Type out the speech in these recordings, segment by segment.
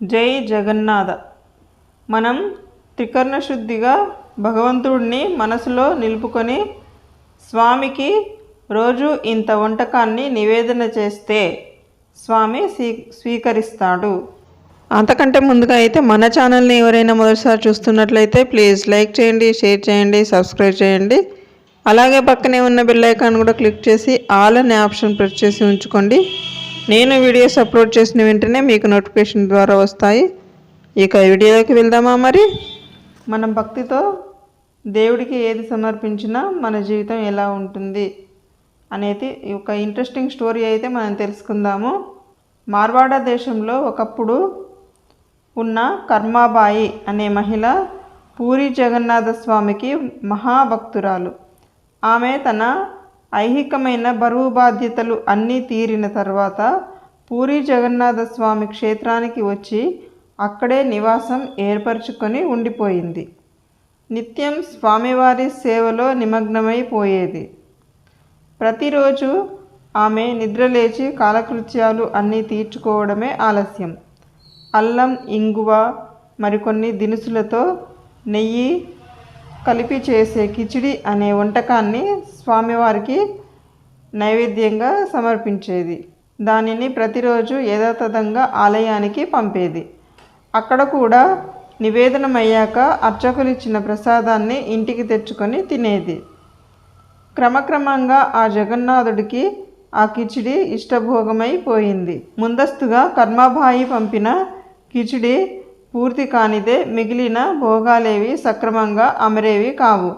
జై జగన్నాథ. మనం త్రికరణ శుద్ధిగా భగవంతుడిని మనసులో నిలుపుకొని స్వామికి రోజు ఇంత వంటకాన్ని నివేదన చేస్తే స్వామి స్వీ స్వీకరిస్తాడు. అంతకంటే ముందుగా అయితే మన ఛానల్ని ఎవరైనా మొదటిసారి చూస్తున్నట్లయితే ప్లీజ్ లైక్ చేయండి షేర్ చేయండి సబ్స్క్రైబ్ చేయండి. అలాగే పక్కనే ఉన్న బెల్ ఐకాన్ కూడా క్లిక్ చేసి ఆల్ అనే ఆప్షన్ ప్రెస్ చేసి ఉంచుకోండి. నేను వీడియోస్ అప్లోడ్ చేసిన వెంటనే మీకు నోటిఫికేషన్ ద్వారా వస్తాయి. ఇక వీడియోలోకి వెళ్దామా మరి? మనం భక్తితో దేవుడికి ఏది సమర్పించినా మన జీవితం ఎలా ఉంటుంది అనేది ఒక ఇంట్రెస్టింగ్ స్టోరీ అయితే మనం తెలుసుకుందాము. మార్వాడ దేశంలో ఒకప్పుడు ఉన్న కర్మాబాయి అనే మహిళ పూరి జగన్నాథ స్వామికి మహాభక్తురాలు. ఆమె తన ఐహికమైన బరువు బాధ్యతలు అన్నీ తీరిన తర్వాత పూరి జగన్నాథ స్వామి క్షేత్రానికి వచ్చి అక్కడే నివాసం ఏర్పరచుకొని ఉండిపోయింది. నిత్యం స్వామివారి సేవలో నిమగ్నమైపోయేది ప్రతిరోజు ఆమె నిద్రలేచి కాలకృత్యాలు అన్నీ తీర్చుకోవడమే ఆలస్యం. అల్లం ఇంగువ మరికొన్ని దినుసులతో నెయ్యి కలిపి చేసే కిచిడి అనే వంటకాన్ని స్వామివారికి నైవేద్యంగా సమర్పించేది. దానిని ప్రతిరోజు యథాతథంగా ఆలయానికి పంపేది. అక్కడ కూడా నివేదనమయ్యాక అర్చకులు ఇచ్చిన ప్రసాదాన్ని ఇంటికి తెచ్చుకొని తినేది. క్రమక్రమంగా ఆ జగన్నాథుడికి ఆ కిచిడి ఇష్టభోగమైపోయింది. ముందస్తుగా కర్మాబాయి పంపిన కిచిడి పూర్తి కానిదే మిగిలిన భోగాలేవి సక్రమంగా అమరేవి కావు.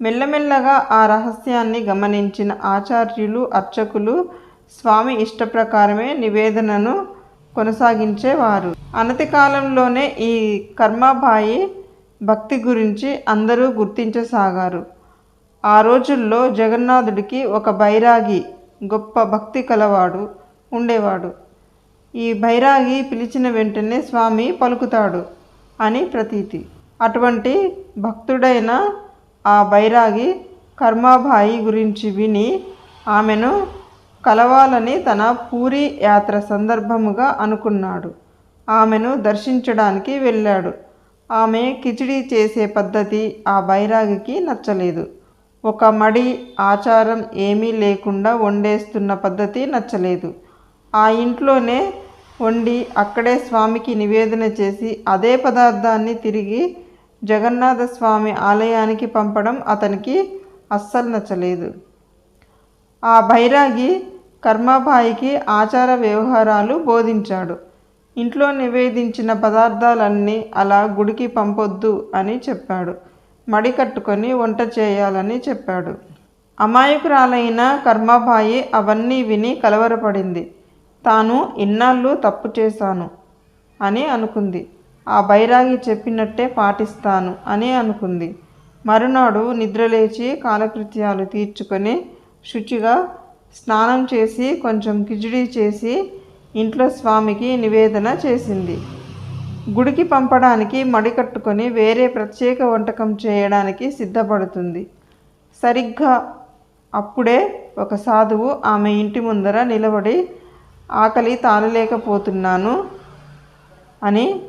మెల్లమెల్లగా ఆ రహస్యాన్ని గమనించిన ఆచార్యులు అర్చకులు స్వామి ఇష్టప్రకారమే నివేదనను కొనసాగించేవారు. అనతి కాలంలోనే ఈ కర్మాబాయి భక్తి గురించి అందరూ గుర్తించసాగారు. ఆ రోజుల్లో జగన్నాథుడికి ఒక బైరాగి గొప్ప భక్తి కలవాడు ఉండేవాడు. ఈ బైరాగి పిలిచిన వెంటనే స్వామి పలుకుతాడు అని ప్రతీతి. అటువంటి భక్తుడైన ఆ బైరాగి కర్మాబాయి గురించి విని ఆమెను కలవాలని తన పూరి యాత్ర సందర్భముగా అనుకున్నాడు. ఆమెను దర్శించడానికి వెళ్ళాడు. ఆమె కిచిడి చేసే పద్ధతి ఆ బైరాగికి నచ్చలేదు. ఒక మడి ఆచారం ఏమీ లేకుండా వండేస్తున్న పద్ధతి నచ్చలేదు. ఆ ఇంట్లోనే వండి అక్కడే స్వామికి నివేదన చేసి అదే పదార్థాన్ని తిరిగి జగన్నాథ స్వామి ఆలయానికి పంపడం అతనికి అస్సలు నచ్చలేదు. ఆ బైరాగి కర్మాబాయికి ఆచార వ్యవహారాలు బోధించాడు. ఇంట్లో నివేదించిన పదార్థాలన్నీ అలా గుడికి పంపొద్దు అని చెప్పాడు. మడి కట్టుకొని వంట చేయాలని చెప్పాడు. అమాయకురాలైన కర్మాబాయి అవన్నీ విని కలవరపడింది. తాను ఇన్నాళ్ళు తప్పు చేశాను అని అనుకుంది. ఆ బైరాగి చెప్పినట్టే పాటిస్తాను అని అనుకుంది. మరునాడు నిద్రలేచి కాలకృత్యాలు తీర్చుకొని శుచిగా స్నానం చేసి కొంచెం కిచిడి చేసి ఇంట్లో స్వామికి నివేదన చేసింది. గుడికి పంపడానికి మడి కట్టుకొని వేరే ప్రత్యేక వంటకం చేయడానికి సిద్ధపడుతుంది. సరిగ్గా అప్పుడే ఒక సాధువు ఆమె ఇంటి ముందర నిలబడి ఆకలి తాళలేకపోతున్నాను అని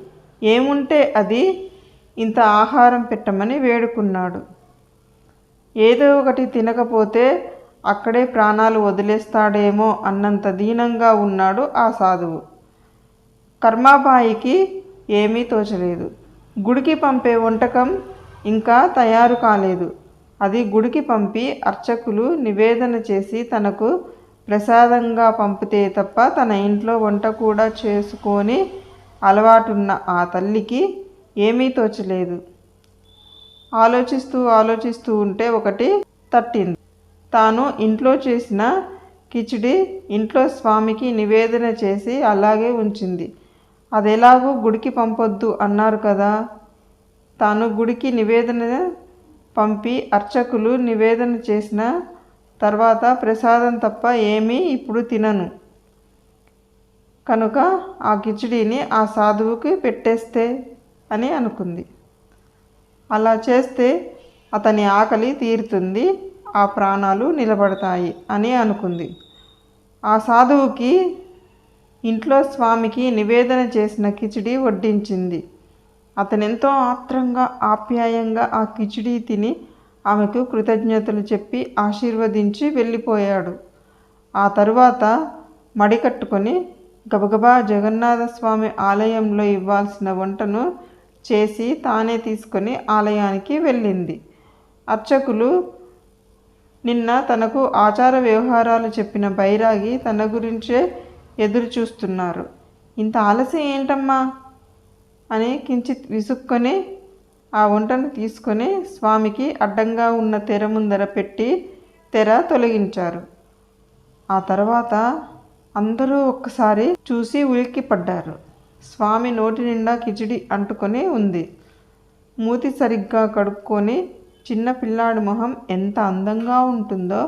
ఏముంటే అది ఇంత ఆహారం పెట్టమని వేడుకున్నాడు. ఏదో ఒకటి తినకపోతే అక్కడే ప్రాణాలు వదిలేస్తాడేమో అన్నంత దీనంగా ఉన్నాడు ఆ సాధువు. కర్మాబాయికి ఏమీ తోచలేదు. గుడికి పంపే వంటకం ఇంకా తయారు కాలేదు. అది గుడికి పంపి అర్చకులు నివేదన చేసి తనకు ప్రసాదంగా పంపితే తప్ప తన ఇంట్లో వంట కూడా చేసుకొని అలవాటున్న ఆ తల్లికి ఏమీ తోచలేదు. ఆలోచిస్తూ ఆలోచిస్తూ ఉంటే ఒకటి తట్టింది. తాను ఇంట్లో చేసిన కిచిడి ఇంట్లో స్వామికి నివేదన చేసి అలాగే ఉంచింది. అది ఎలాగూ గుడికి పంపొద్దు అన్నారు కదా. తాను గుడికి నివేదన పంపి అర్చకులు నివేదన చేసిన తర్వాత ప్రసాదం తప్ప ఏమీ ఇప్పుడు తినను. కనుక ఆ కిచిడిని ఆ సాధువుకి పెట్టేస్తే అని అనుకుంది. అలా చేస్తే అతని ఆకలి తీరుతుంది ఆ ప్రాణాలు నిలబడతాయి అని అనుకుంది. ఆ సాధువుకి ఇంట్లో స్వామికి నివేదన చేసిన కిచిడి వడ్డించింది. అతనెంతో ఆత్రంగా ఆప్యాయంగా ఆ కిచిడి తిని ఆమెకు కృతజ్ఞతలు చెప్పి ఆశీర్వదించి వెళ్ళిపోయాడు. ఆ తరువాత మడికట్టుకొని గబగబా జగన్నాథస్వామి ఆలయంలో ఇవ్వాల్సిన వంటను చేసి తానే తీసుకొని ఆలయానికి వెళ్ళింది. అర్చకులు నిన్న తనకు ఆచార వ్యవహారాలు చెప్పిన బైరాగి తన గురించే ఎదురు చూస్తున్నారు. ఇంత ఆలస్యం ఏంటమ్మా? అని కించిత్ విసుక్కొని ఆ వంటను తీసుకొని స్వామికి అడ్డంగా ఉన్న తెర ముందర పెట్టి తెర తొలగించారు. ఆ తర్వాత అందరూ ఒక్కసారి చూసి ఉలిక్కి పడ్డారు స్వామి నోటి నిండా కిచిడి అంటుకొని ఉంది. మూతి సరిగ్గా కడుక్కొని చిన్న పిల్లాడి మొహం ఎంత అందంగా ఉంటుందో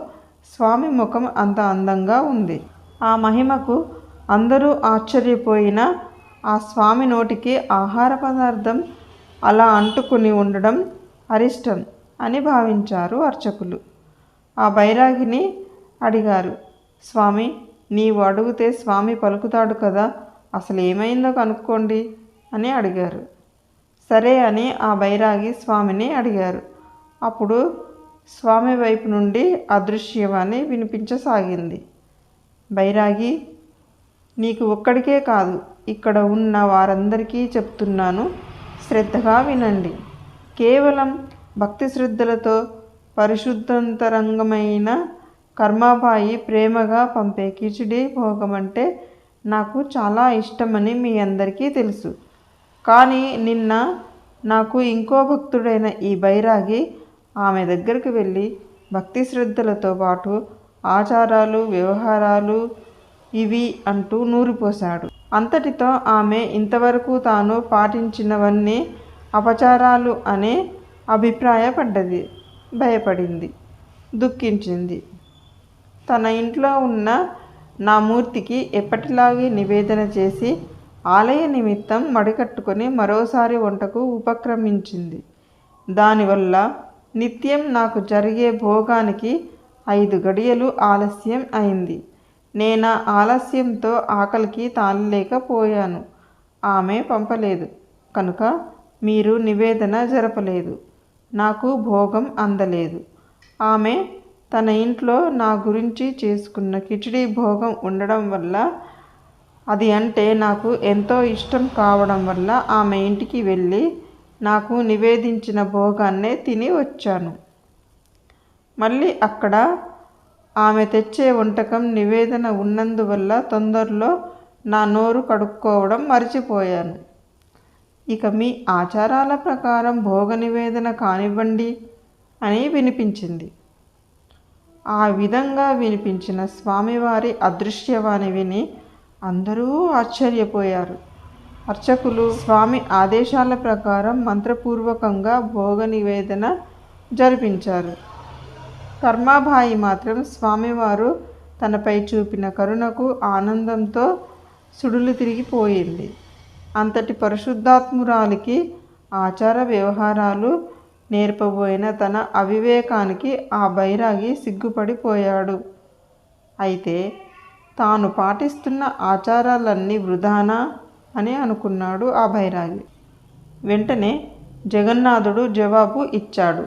స్వామి ముఖం అంత అందంగా ఉంది. ఆ మహిమకు అందరూ ఆశ్చర్యపోయిన ఆ స్వామి నోటికి ఆహార పదార్థం అలా అంటుకుని ఉండడం అరిష్టం అని భావించారు అర్చకులు. ఆ బైరాగిని అడిగారు స్వామి నీవు అడిగితే స్వామి పలుకుతాడు కదా అసలు ఏమైందో కనుక్కోండి అని అడిగారు. సరే అని ఆ బైరాగి స్వామిని అడిగారు. అప్పుడు స్వామి వైపు నుండి అదృశ్యమని వినిపించసాగింది. బైరాగి నీకు ఒక్కడికే కాదు ఇక్కడ ఉన్న వారందరికీ చెప్తున్నాను శ్రద్ధగా వినండి. కేవలం భక్తి శ్రద్ధలతో పరిశుద్ధంతరంగమైన కర్మాబాయి ప్రేమగా పంపే కిచిడి భోగం అంటే నాకు చాలా ఇష్టమని మీ అందరికీ తెలుసు. కానీ నిన్న నాకు ఇంకో భక్తుడైన ఈ బైరాగి ఆమె దగ్గరికి వెళ్ళి భక్తి శ్రద్ధలతో పాటు ఆచారాలు వ్యవహారాలు ఇవి అంటూ నూరిపోశాడు. అంతటితో ఆమె ఇంతవరకు తాను పాటించినవన్నీ అపచారాలు అనే అభిప్రాయపడ్డది. భయపడింది. దుఃఖించింది. తన ఇంట్లో ఉన్న నా మూర్తికి ఎప్పటిలాగే నివేదన చేసి ఆలయ నిమిత్తం మడికట్టుకొని మరోసారి వంటకు ఉపక్రమించింది. దానివల్ల నిత్యం నాకు జరిగే భోగానికి ఐదు గడియలు ఆలస్యం అయింది. నేను ఆలస్యంతో ఆకలికి తాళలేకపోయాను. ఆమె పంపలేదు. కనుక మీరు నివేదన జరపలేదు. నాకు భోగం అందలేదు. ఆమె తన ఇంట్లో నా గురించి చేసుకున్న కిచిడి భోగం ఉండడం వల్ల అది అంటే నాకు ఎంతో ఇష్టం కావడం వల్ల ఆమె ఇంటికి వెళ్ళి నాకు నివేదించిన భోగాన్నే తిని వచ్చాను. మళ్ళీ అక్కడ ఆమె తెచ్చే వంటకం నివేదన ఉన్నందువల్ల తొందరలో నా నోరు కడుక్కోవడం మర్చిపోయాను. ఇక మీ ఆచారాల ప్రకారం భోగ నివేదన కానివ్వండి అని వినిపించింది. ఆ విధంగా వినిపించిన స్వామివారి అదృశ్యవాణి విని అందరూ ఆశ్చర్యపోయారు. అర్చకులు స్వామి ఆదేశాల ప్రకారం మంత్రపూర్వకంగా భోగ నివేదన జరిపించారు. కర్మాబాయి మాత్రం స్వామివారు తనపై చూపిన కరుణకు ఆనందంతో సుడులు తిరిగిపోయింది అంతటి పరిశుద్ధాత్మురాలికి ఆచార వ్యవహారాలు నేర్పబోయిన తన అవివేకానికి ఆ బైరాగి సిగ్గుపడిపోయాడు. అయితే తాను పాటిస్తున్న ఆచారాలన్నీ వృధానా అని అనుకున్నాడు ఆ బైరాగి. వెంటనే జగన్నాథుడు జవాబు ఇచ్చాడు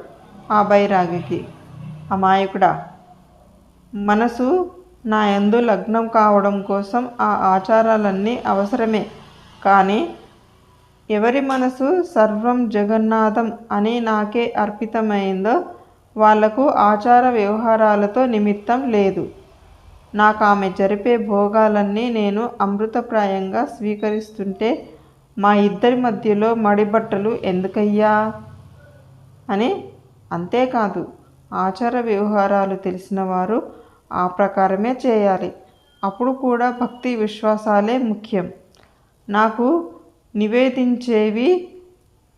ఆ బైరాగికి. అమాయకుడా. మనసు నా యందు లగ్నం కావడం కోసం ఆ ఆచారాలన్నీ అవసరమే. కానీ ఎవరి మనసు సర్వం జగన్నాథం అని నాకే అర్పితమైందో వాళ్ళకు ఆచార వ్యవహారాలతో నిమిత్తం లేదు. నాకు ఆమె జరిపే భోగాలన్నీ నేను అమృతప్రాయంగా స్వీకరిస్తుంటే మా ఇద్దరి మధ్యలో మడిబట్టలు ఎందుకయ్యా? అని అంతేకాదు. ఆచార వ్యవహారాలు తెలిసిన వారు ఆ ప్రకారమే చేయాలి. అప్పుడు కూడా భక్తి విశ్వాసాలే ముఖ్యం. నాకు నివేదించేవి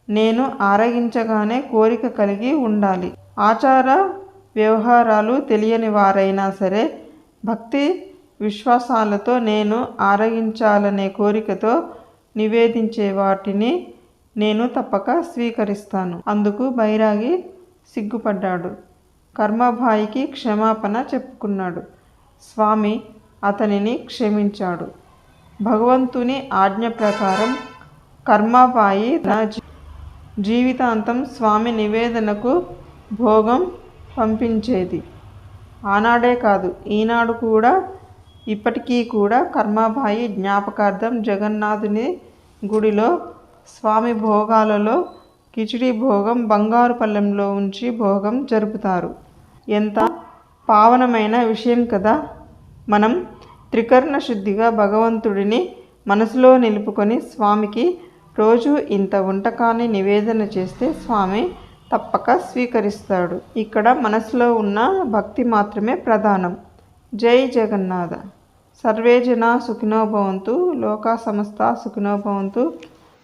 నేను ఆరగించగానే కోరిక కలిగి ఉండాలి. ఆచార వ్యవహారాలు తెలియని వారైనా సరే భక్తి విశ్వాసాలతో నేను ఆరగించాలనే కోరికతో నివేదించే వాటిని నేను తప్పక స్వీకరిస్తాను. అందుకు బైరాగి సిగ్గుపడ్డాడు. కర్మభాయికి క్షమాపణ చెప్పుకున్నాడు. స్వామి అతనిని క్షమించాడు. భగవంతుని ఆజ్ఞ ప్రకారం కర్మబాయి తన జీవితాంతం స్వామి నివేదనకు భోగం పంపించేది. ఆనాడే కాదు ఈనాడు కూడా ఇప్పటికీ కూడా కర్మాబాయి జ్ఞాపకార్థం జగన్నాథుని గుడిలో స్వామి భోగాలలో కిచిడి భోగం బంగారు పళ్ళెంలో ఉంచి భోగం జరుపుతారు. ఎంత పావనమైన విషయం కదా! మనం త్రికరణ శుద్ధిగా భగవంతుడిని మనసులో నిలుపుకొని స్వామికి రోజు ఇంత వంటకాన్ని నివేదన చేస్తే స్వామి తప్పక స్వీకరిస్తాడు. ఇక్కడ మనసులో ఉన్న భక్తి మాత్రమే ప్రధానం. జై జగన్నాథ! సర్వే జన సుఖినోభవంతు లోకా సమస్త సుఖినోభవంతు